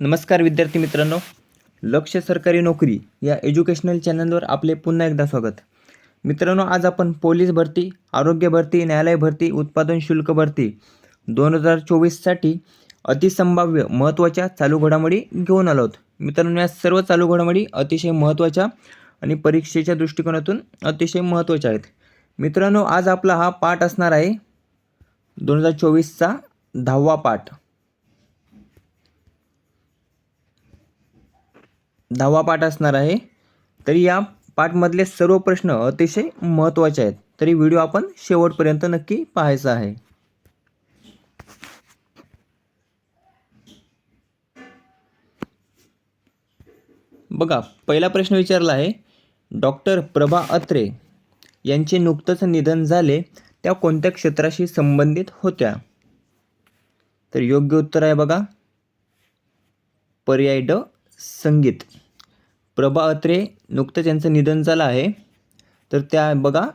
नमस्कार विद्यार्थी मित्रांनो. लक्ष सरकारी नोकरी या एज्युकेशनल चॅनलवर आपले पुन्हा एकदा स्वागत. मित्रांनो आज आपण पोलीस भरती आरोग्य भरती न्यायालय भरती उत्पादन शुल्क भरती दोन हजार चोवीससाठी अतिसंभाव्य महत्त्वाच्या चालू घडामोडी घेऊन आलो आहोत. मित्रांनो या सर्व चालू घडामोडी अतिशय महत्त्वाच्या आणि परीक्षेच्या दृष्टिकोनातून अतिशय महत्त्वाच्या आहेत. मित्रांनो आज आपला हा पाठ असणार आहे दोन हजार चोवीसचा दहावा पाठ. दहावा पाठ असणार आहे. तरी या पाठमधले सर्व प्रश्न अतिशय महत्त्वाचे आहेत. तरी व्हिडिओ आपण शेवटपर्यंत नक्की पाहायचा आहे. बघा पहिला प्रश्न विचारला आहे. डॉक्टर प्रभा अत्रे यांचे नुकतंच निधन झाले त्या कोणत्या क्षेत्राशी संबंधित होत्या? तर योग्य उत्तर आहे बघा. पर्याय ड संगीत. प्रभा अत्रे नुकतंच त्यांचं निधन झालं आहे. तर त्या बघा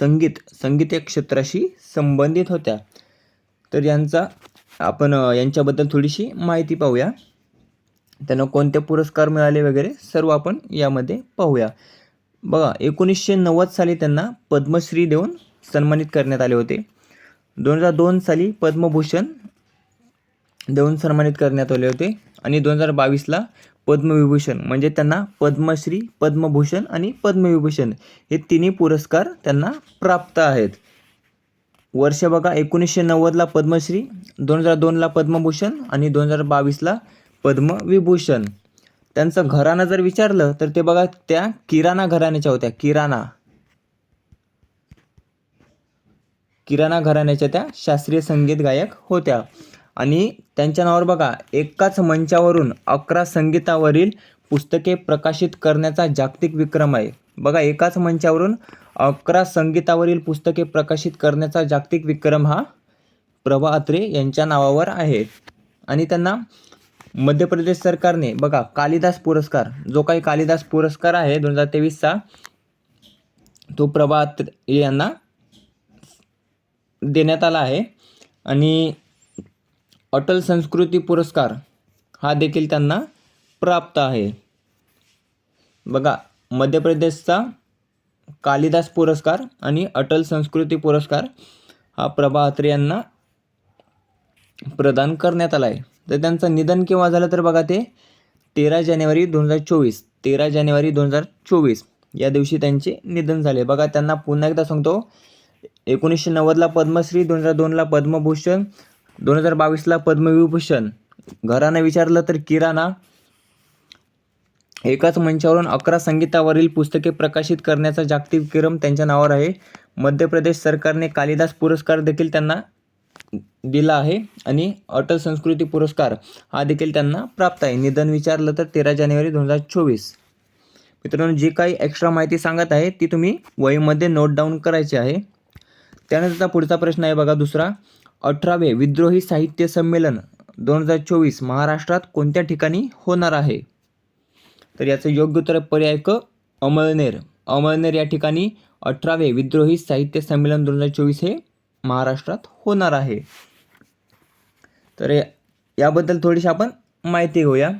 संगीत संगीत या क्षेत्राशी संबंधित होत्या. तर यांचा आपण यांच्याबद्दल थोडीशी माहिती पाहूया. त्यांना कोणते पुरस्कार मिळाले वगैरे सर्व आपण यामध्ये पाहूया. बघा एकोणीसशे नव्वद साली त्यांना पद्मश्री देऊन सन्मानित करण्यात आले होते. दोन हजार दोन साली पद्मभूषण देऊन सन्मानित करण्यात आले होते. आणि दोन हजार बावीसला पद्मविभूषण म्हणजे त्यांना पद्मश्री पद्मभूषण आणि पद्मविभूषण हे तिन्ही पुरस्कार त्यांना प्राप्त आहेत. वर्ष बघा एकोणीसशे नव्वदला पद्मश्री दोन हजार दोनला पद्मभूषण आणि दोन हजार बावीसला पद्मविभूषण. त्यांचं घराणं जर विचारलं तर ते बघा त्या किराणा घराण्याच्या होत्या किराणा. किराणा घराण्याच्या त्या शास्त्रीय संगीत गायक होत्या. आणि त्यांच्या नावावर बघा एकाच मंचावरून अकरा संगीतावरील पुस्तके प्रकाशित करण्याचा जागतिक विक्रम आहे. बघा एकाच मंचावरून अकरा संगीतावरील पुस्तके प्रकाशित करण्याचा जागतिक विक्रम हा प्रभा अत्रे यांच्या नावावर आहे. आणि त्यांना मध्य प्रदेश सरकारने बघा कालिदास पुरस्कार जो काही कालिदास पुरस्कार आहे दोन हजार तेवीसचा तो प्रभा अत्रे यांना देण्यात आला आहे. आणि अटल संस्कृती पुरस्कार हा देखील त्यांना प्राप्त आहे. बघा मध्य प्रदेशचा कालिदास पुरस्कार आणि अटल संस्कृती पुरस्कार हा प्रभा अत्रे यांना प्रदान करण्यात आला आहे. तर त्यांचं निधन केव्हा झालं तर बघा ते तेरा जानेवारी दोन हजार चोवीस तेरा जानेवारी दोन हजार चोवीस या दिवशी त्यांचे निधन झाले. बघा त्यांना पुन्हा एकदा सांगतो एकोणीसशे नव्वदला पद्मश्री दोन हजार दोनला पद्मभूषण दोन हजार बावीसला पद्मविभूषण. घरानं विचारलं तर किराणा. एकाच मंचावरून अकरा संगीतावरील पुस्तके प्रकाशित करण्याचा जागतिक विक्रम त्यांच्या नावावर आहे. मध्य प्रदेश सरकारने कालिदास पुरस्कार देखील त्यांना दिला आहे आणि अटल संस्कृती पुरस्कार हा देखील त्यांना प्राप्त आहे. निधन विचारलं तर तेरा जानेवारी दोन हजार चोवीस. मित्रांनो जी काही एक्स्ट्रा माहिती सांगत आहे ती तुम्ही वहीमध्ये नोट डाऊन करायची आहे. त्यानंतरचा पुढचा प्रश्न आहे बघा दुसरा. अठरावे विद्रोही साहित्य संमेलन दोन हजार चोवीस महाराष्ट्रात कोणत्या ठिकाणी होणार आहे? तर याचं योग्य उत्तर पर्याय क अमळनेर. अमळनेर या ठिकाणी अठरावे विद्रोही साहित्य संमेलन दोन हजार चोवीस हे महाराष्ट्रात होणार आहे. तर याबद्दल थोडीशी आपण माहिती घेऊया.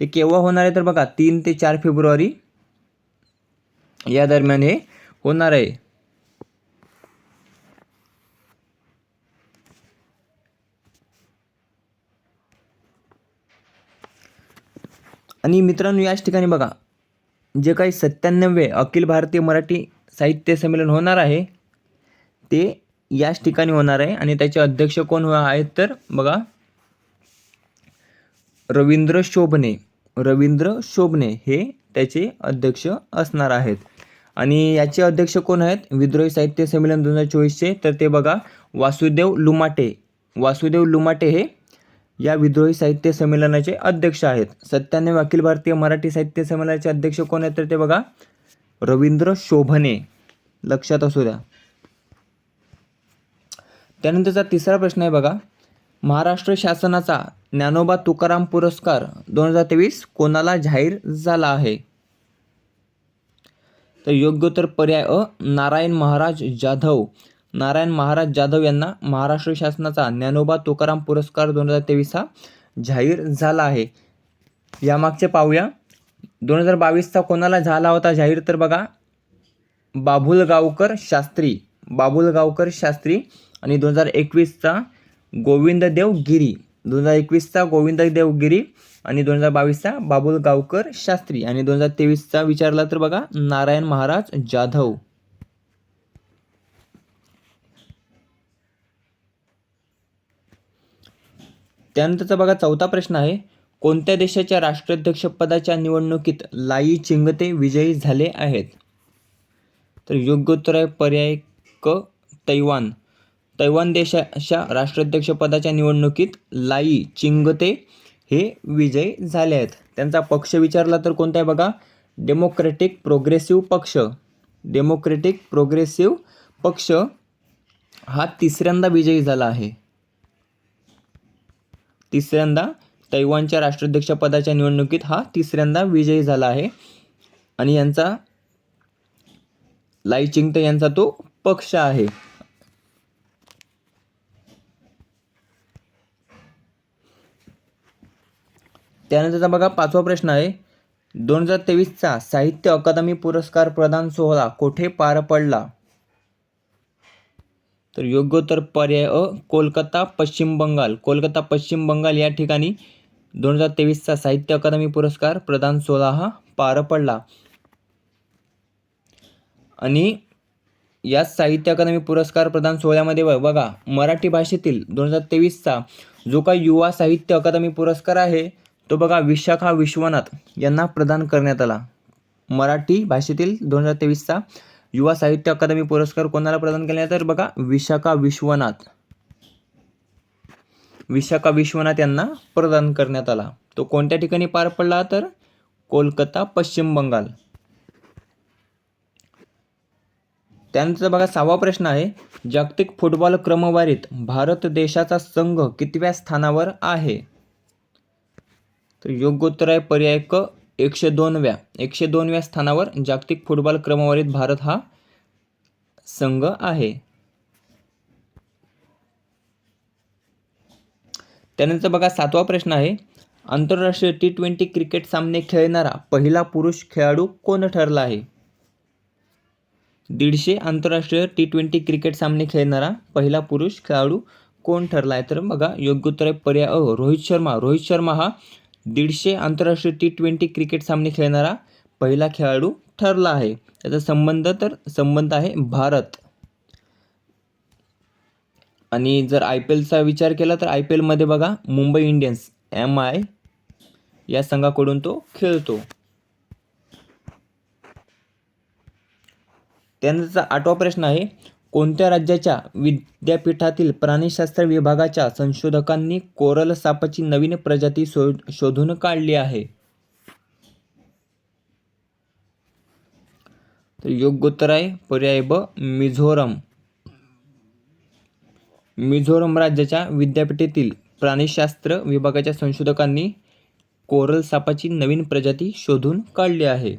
ते केव्हा होणार आहे तर बघा तीन ते चार फेब्रुवारी या दरम्यान हे होणार आहे. आणि मित्रांनो याच ठिकाणी बघा जे काही सत्त्याण्णवे अखिल भारतीय मराठी साहित्य संमेलन होणार आहे ते याच ठिकाणी होणार आहे. आणि त्याचे अध्यक्ष कोण हो- आहेत तर बघा रवींद्र शोभणे रवींद्र शोभणे हे त्याचे अध्यक्ष असणार आहेत. आणि याचे अध्यक्ष कोण आहेत? विद्रोही साहित्य संमेलन दोन हजार चोवीसचे. तर ते बघा वासुदेव लुमाटे. वासुदेव लुमाटे हे या विद्रोही साहित्य संमेलनाचे अध्यक्ष आहेत. सत्त्याण्णव अखिल भारतीय मराठी साहित्य संमेलनाचे अध्यक्ष कोण आहेत तर ते बघा. रवींद्र शोभने. लक्षात असू द्या. त्यानंतरचा तिसरा प्रश्न आहे बघा. महाराष्ट्र शासनाचा ज्ञानोबा तुकाराम पुरस्कार दोन हजार तेवीस कोणाला जाहीर झाला आहे? तर योग्य तर पर्याय अ. नारायण महाराज जाधव. नारायण महाराज जाधव यांना महाराष्ट्र शासनाचा ज्ञानोबा तुकाराम पुरस्कार दोन हजार तेवीस हा जाहीर झाला आहे. यामागचे पाहूया. दोन हजार बावीसचा कोणाला झाला होता जाहीर? तर बघा बाभुलगावकर शास्त्री बाबुलगावकर शास्त्री आणि दोन हजार एकवीसचा गोविंददेव गिरी दोन हजार एकवीसचा गोविंददेव गिरी आणि दोन हजार बावीसचा बाबुलगावकर शास्त्री आणि दोन हजार तेवीसचा विचारला तर बघा नारायण महाराज जाधव. त्यानंतरचा बघा चौथा प्रश्न आहे. कोणत्या देशाच्या राष्ट्राध्यक्षपदाच्या निवडणुकीत लाई चिंगते विजयी झाले आहेत? तर योग्य उत्तर आहे पर्याय क तैवान. तैवान देशाच्या राष्ट्राध्यक्षपदाच्या निवडणुकीत लाई चिंगते हे विजयी झाले आहेत. त्यांचा पक्ष विचारला तर कोणता आहे बघा? डेमोक्रेटिक प्रोग्रेसिव्ह पक्ष. डेमोक्रेटिक प्रोग्रेसिव्ह पक्ष हा तिसऱ्यांदा विजयी झाला आहे. तिसऱ्यांदा तैवानच्या राष्ट्राध्यक्षपदाच्या निवडणुकीत हा तिसऱ्यांदा विजयी झाला आहे. आणि यांचा लाई चिंगते यांचा तो पक्ष आहे. त्यानंतरचा बघा पाचवा प्रश्न आहे. दोन हजार तेवीसचा साहित्य अकादमी पुरस्कार प्रदान सोहळा कोठे पार पडला? तर योग्योत्तर पर्याय अ कोलकाता पश्चिम बंगाल. कोलकाता पश्चिम बंगाल या ठिकाणी दोन हजार तेवीसचा साहित्य अकादमी पुरस्कार प्रदान सोहळा हा पार पडला. आणि या साहित्य अकादमी पुरस्कार प्रदान सोहळ्यामध्ये बघा मराठी भाषेतील दोन हजार तेवीसचा जो काही युवा साहित्य अकादमी पुरस्कार आहे तो बघा विशाखा विश्वनाथ यांना प्रदान करण्यात आला. मराठी भाषेतील दोन हजार तेवीसचा युवा साहित्य अकादमी पुरस्कार कोणाला प्रदान केला तर बघा विशाखा विश्वनाथ. विशाखा विश्वनाथ यांना प्रदान करण्यात आला. तो कोणत्या ठिकाणी पार पडला? तर कोलकाता पश्चिम बंगाल. त्यानंतर बघा सहावा प्रश्न आहे. जागतिक फुटबॉल क्रमवारीत भारत देशाचा संघ कितव्या स्थानावर आहे? तर योग्य उत्तर आहे पर्याय क एकशे दोनव्या एकशे दोनव्या स्थानावर जागतिक फुटबॉल क्रमवारीत भारत हा संघ आहे. त्यानंतर बघा सातवा प्रश्न आहे. आंतरराष्ट्रीय टी ट्वेंटी क्रिकेट सामने खेळणारा पहिला पुरुष खेळाडू कोण ठरला आहे? दीडशे आंतरराष्ट्रीय टी ट्वेंटी क्रिकेट सामने खेळणारा पहिला पुरुष खेळाडू कोण ठरला आहे? तर बघा योग्य उत्तर आहे पर्याय अ रोहित शर्मा. रोहित शर्मा हा दीडशे आंतरराष्ट्रीय टी ट्वेंटी क्रिकेट सामने खेळणारा पहिला खेळाडू ठरला आहे. त्याचा संबंध तर संबंध आहे भारत. आणि जर आय पी एलचा विचार केला तर आय पी एलमध्ये बघा मुंबई इंडियन्स एम आय या संघाकडून तो खेळतो. त्यानंतरचा आठवा प्रश्न आहे. कोणत्या राज्याच्या विद्यापीठातील प्राणीशास्त्र विभागाच्या संशोधकांनी कोरल सापाची नवीन प्रजाती शो शोधून काढली आहे? तर योग्य उत्तर आहे पर्याय ब मिझोरम. मिझोरम राज्याच्या विद्यापीठातील प्राणीशास्त्र विभागाच्या संशोधकांनी कोरल सापाची नवीन प्रजाती शोधून काढली आहे.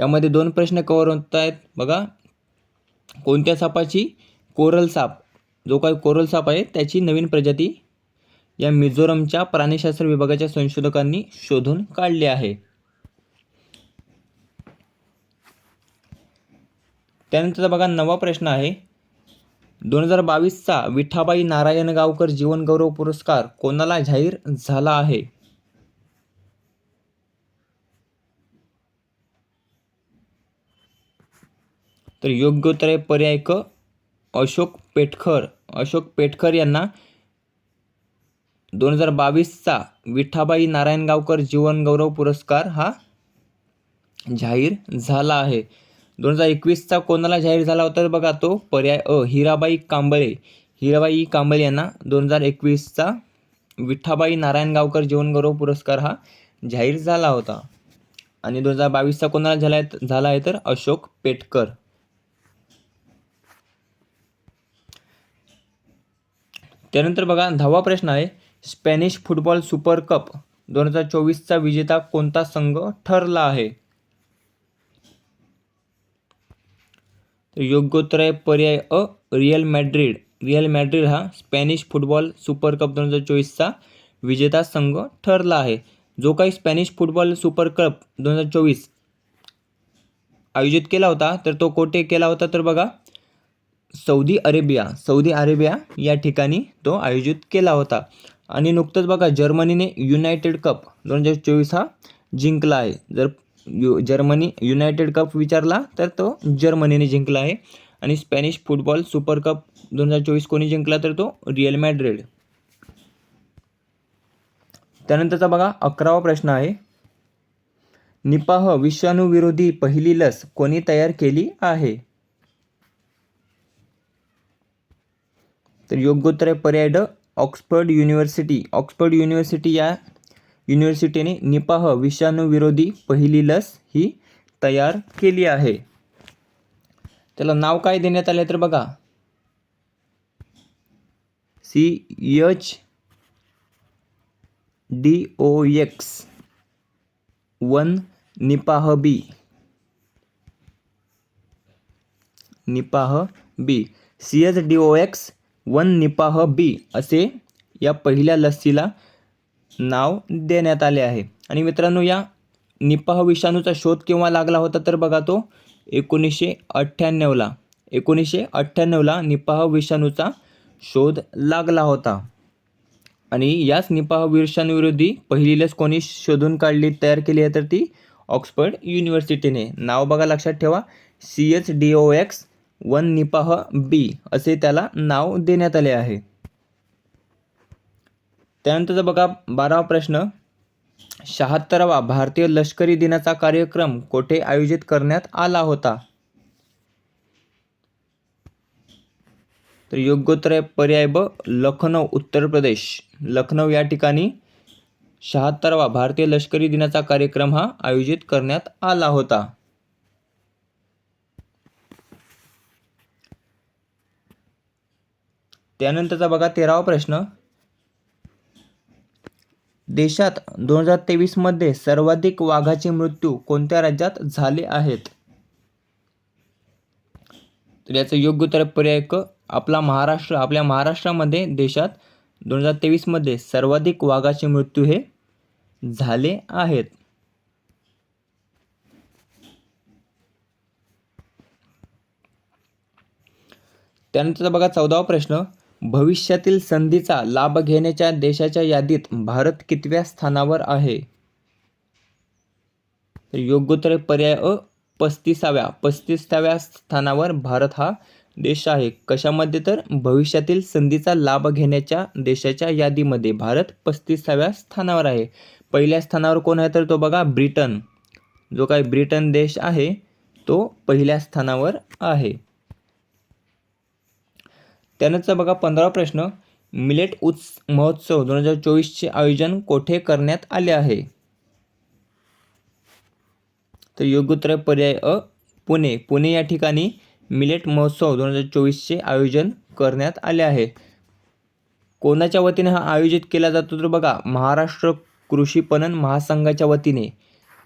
यामध्ये दोन प्रश्न कव्हर होत आहेत. बघा कोणत्या सापाची? कोरल साप. जो काही कोरल साप आहे त्याची नवीन प्रजाती या मिझोरमच्या प्राणीशास्त्र विभागाच्या संशोधकांनी शोधून काढली आहे. त्यानंतर बघा नवा प्रश्न आहे. दोन हजार बावीसचा विठाबाई नारायणगावकर जीवनगौरव पुरस्कार कोणाला जाहीर झाला आहे? तर योग्य उत्तर आहे पर्याय क. अशोक पेटखर अशोक पेटखर यांना दोन हजार बावीसचा विठाबाई नारायणगावकर जीवनगौरव पुरस्कार हा जाहीर झाला आहे. दोन हजार एकवीसचा कोणाला जाहीर झाला होता तर बघा तो? पर्याय अ. हिराबाई कांबळे. हिराबाई कांबळे यांना दोन हजार एकवीसचा विठाबाई नारायणगावकर जीवनगौरव पुरस्कार हा जाहीर झाला होता. आणि दोन हजार बावीसचा कोणाला झाला आहे झाला आहे तर अशोक पेटकर त्यानंतर बघा दहावा प्रश्न आहे स्पॅनिश फुटबॉल सुपर कप दोन हजार चोवीसचा विजेता कोणता संघ ठरला आहे? तर योग्य उत्तर आहे पर्याय अ रियल मॅड्रिड. रियल मॅड्रिड हा स्पॅनिश फुटबॉल सुपर कप दोन हजार चोवीसचा विजेता संघ ठरला आहे. जो काही स्पॅनिश फुटबॉल सुपर कप दोन हजार चोवीस आयोजित केला होता तर तो कोठे केला होता? तर बघा सौदी अरेबिया सौदी अरेबिया या ठिकाणी तो आयोजित केला होता. आणि नुकतंच बघा जर्मनीने युनायटेड कप दोन हजार चोवीस हा जिंकला आहे. जर यु जर्मनी युनायटेड कप विचारला तर तो जर्मनीने जिंकला आहे. आणि स्पॅनिश फुटबॉल सुपर कप दोन हजार चोवीस कोणी जिंकला तर तो रिअल मॅड्रिड. त्यानंतरचा बघा अकरावा प्रश्न आहे. निपाह विषाणूविरोधी पहिली लस कोणी तयार केली आहे? तर योग्योत्तर आहे पर्याय ड ऑक्सफर्ड युनिव्हर्सिटी. ऑक्सफर्ड युनिव्हर्सिटी या युनिव्हर्सिटीने निपाह विषाणूविरोधी पहिली लस ही तयार केली आहे. त्याला नाव काय देण्यात आले तर बघा. C H D O X one Nipah B Nipah B C H D O X one Nipah B असे या पहिल्या लसीला नाव देण्यात आले आहे. आणि मित्रांनो या निपाह विषाणूचा शोध केव्हा लागला होता तर बघा तो एकोणीसशे अठ्ठ्याण्णवला. एकोणीसशे अठ्ठ्याण्णवला निपाह विषाणूचा शोध लागला होता. आणि याच निपाह विषाणूविरोधी पहिली लस कोणी शोधून काढली तयार केली आहे तर ती ऑक्सफर्ड युनिव्हर्सिटीने. नाव बघा लक्षात ठेवा. C H D O X one Nipah B असे त्याला नाव देण्यात आले आहे. त्यानंतरचा बघा बारावा प्रश्न. शहात्तरावा भारतीय लष्करी दिनाचा कार्यक्रम कोठे आयोजित करण्यात आला होता? तर योग्योत्तर पर्याय ब लखनौ उत्तर प्रदेश. लखनौ या ठिकाणी शहात्तरावा भारतीय लष्करी दिनाचा कार्यक्रम हा आयोजित करण्यात आला होता. त्यानंतरचा बघा तेरावा प्रश्न. देशात दोन हजार तेवीसमध्ये सर्वाधिक वाघाचे मृत्यू कोणत्या राज्यात झाले आहेत? तर याचं योग्य उत्तर पर्याय क आपला महाराष्ट्र आपल्या महाराष्ट्रामध्ये देशात दोन हजार तेवीसमध्ये सर्वाधिक वाघाचे मृत्यू हे झाले आहेत. त्यानंतर बघा चौदावा प्रश्न. भविष्यातील संधीचा लाभ घेण्याच्या देशाच्या यादीत भारत कितव्या स्थानावर आहे? तर योग्योत्तर पर्याय अ पस्तीसाव्या. पस्तीसाव्या स्थानावर भारत हा देश आहे. कशामध्ये तर? भविष्यातील संधीचा लाभ घेण्याच्या देशाच्या यादीमध्ये भारत पस्तीसाव्या स्थानावर आहे. पहिल्या स्थानावर कोण आहे तर तो बघा ब्रिटन. जो काही ब्रिटन देश आहे तो पहिल्या स्थानावर आहे. त्यानंतर बघा पंधरा प्रश्न मिलेट उत्स महोत्सव दोन हजार चोवीसचे आयोजन कोठे करण्यात आले आहे? तर योग्य उत्तर पर्याय अ पुणे. पुणे या ठिकाणी मिलेट महोत्सव दोन हजार चोवीसचे आयोजन करण्यात आले आहे. कोणाच्या वतीने हा आयोजित केला जातो तर बघा महाराष्ट्र कृषी पणन महासंघाच्या वतीने.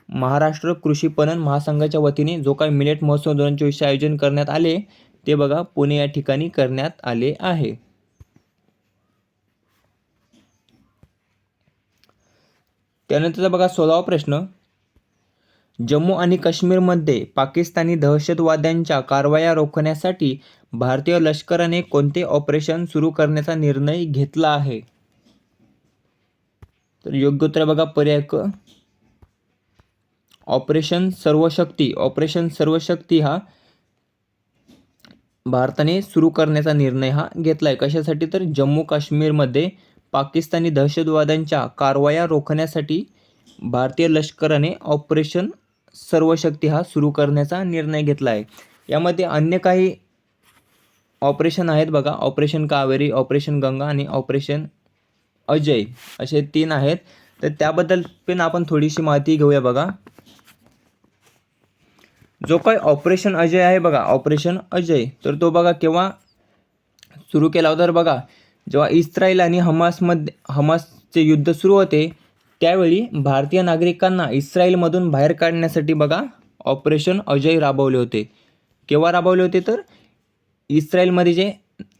महाराष्ट्र कृषी पणन महासंघाच्या वतीने जो काही मिलेट महोत्सव दोन हजार चोवीसचे आयोजन करण्यात आले ते बघा पुणे या ठिकाणी करण्यात आले आहे. त्यानंतरचा बघा सोळावा प्रश्न. जम्मू आणि काश्मीरमध्ये पाकिस्तानी दहशतवाद्यांच्या कारवाया रोखण्यासाठी भारतीय लष्कराने कोणते ऑपरेशन सुरू करण्याचा निर्णय घेतला आहे? तर योग्य उत्तर बघा पर्याय क. ऑपरेशन सर्वशक्ती ऑपरेशन सर्वशक्ती हा भारताने सुरू करण्याचा निर्णय हा घेतला आहे कशासाठी तर जम्मू काश्मीरमध्ये पाकिस्तानी दहशतवाद्यांच्या कारवाया रोखण्यासाठी भारतीय लष्कराने ऑपरेशन सर्वशक्ती हा सुरू करण्याचा निर्णय घेतला आहे यामध्ये अन्य काही ऑपरेशन आहेत बघा. ऑपरेशन कावेरी ऑपरेशन गंगा आणि ऑपरेशन अजय असे तीन आहेत. तर त्याबद्दल पण आपण थोडीशी माहिती घेऊया बघा. जो काही ऑपरेशन अजय आहे बघा ऑपरेशन अजय. तर तो बघा केव्हा सुरू केला होता तर बघा जेव्हा इस्रायल आणि हमासमध्ये हमासचे युद्ध सुरू होते त्यावेळी भारतीय नागरिकांना इस्रायलमधून बाहेर काढण्यासाठी बघा ऑपरेशन अजय राबवले होते. केव्हा राबवले होते तर? इस्रायलमध्ये जे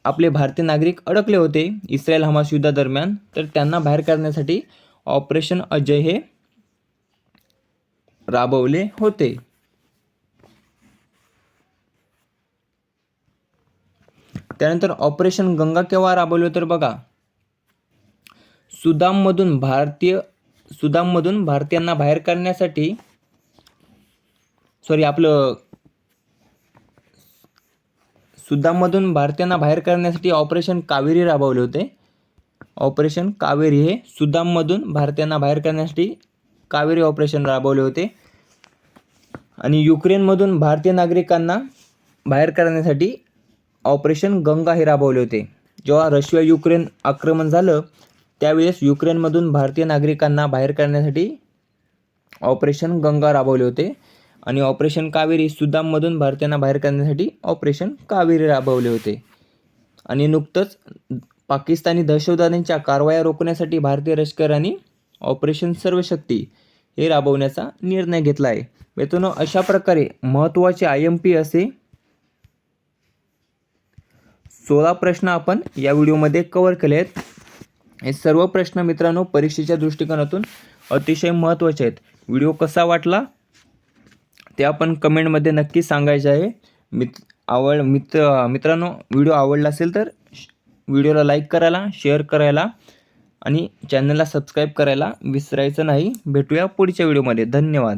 आपले भारतीय नागरिक अडकले होते इस्रायल हमास युद्धादरम्यान तर त्यांना बाहेर काढण्यासाठी ऑपरेशन अजय हे राबवले होते. त्यानंतर ऑपरेशन गंगा केव्हा राबवलं तर बघा. सुदाममधून भारतीय सुदाममधून भारतीयांना बाहेर काढण्यासाठी सॉरी आपलं सुदाममधून भारतीयांना बाहेर काढण्यासाठी ऑपरेशन कावेरी राबवले होते. ऑपरेशन कावेरी हे सुदाममधून भारतीयांना बाहेर काढण्यासाठी कावेरी ऑपरेशन राबवले होते. आणि युक्रेनमधून भारतीय नागरिकांना बाहेर काढण्यासाठी ऑपरेशन गंगा हे राबवले होते. जेव्हा रशिया युक्रेन आक्रमण झालं त्यावेळेस युक्रेनमधून भारतीय नागरिकांना बाहेर काढण्यासाठी ऑपरेशन गंगा राबवले होते. आणि ऑपरेशन कावेरी सुदाममधून भारतीयांना बाहेर काढण्यासाठी ऑपरेशन कावेरी राबवले होते. आणि नुकतंच पाकिस्तानी दहशतवाद्यांच्या कारवाया रोखण्यासाठी भारतीय लष्कराने ऑपरेशन सर्वशक्ती हे राबवण्याचा निर्णय घेतला आहे. मित्रांनो अशा प्रकारे महत्त्वाचे आय एम पी असे सोळा प्रश्न आपण या व्हिडिओमध्ये कवर केले आहेत. हे सर्व प्रश्न मित्रांनो परीक्षेच्या दृष्टिकोनातून अतिशय महत्त्वाचे आहेत. व्हिडिओ कसा वाटला? ते आपण कमेंटमध्ये नक्की सांगायचे आहे. मित आवड मित्र मित्रांनो व्हिडिओ आवडला असेल तर श- व्हिडिओला लाईक करायला शेअर करायला आणि चॅनलला सबस्क्राईब करायला विसरायचं नाही. भेटूया पुढच्या व्हिडिओमध्ये. धन्यवाद.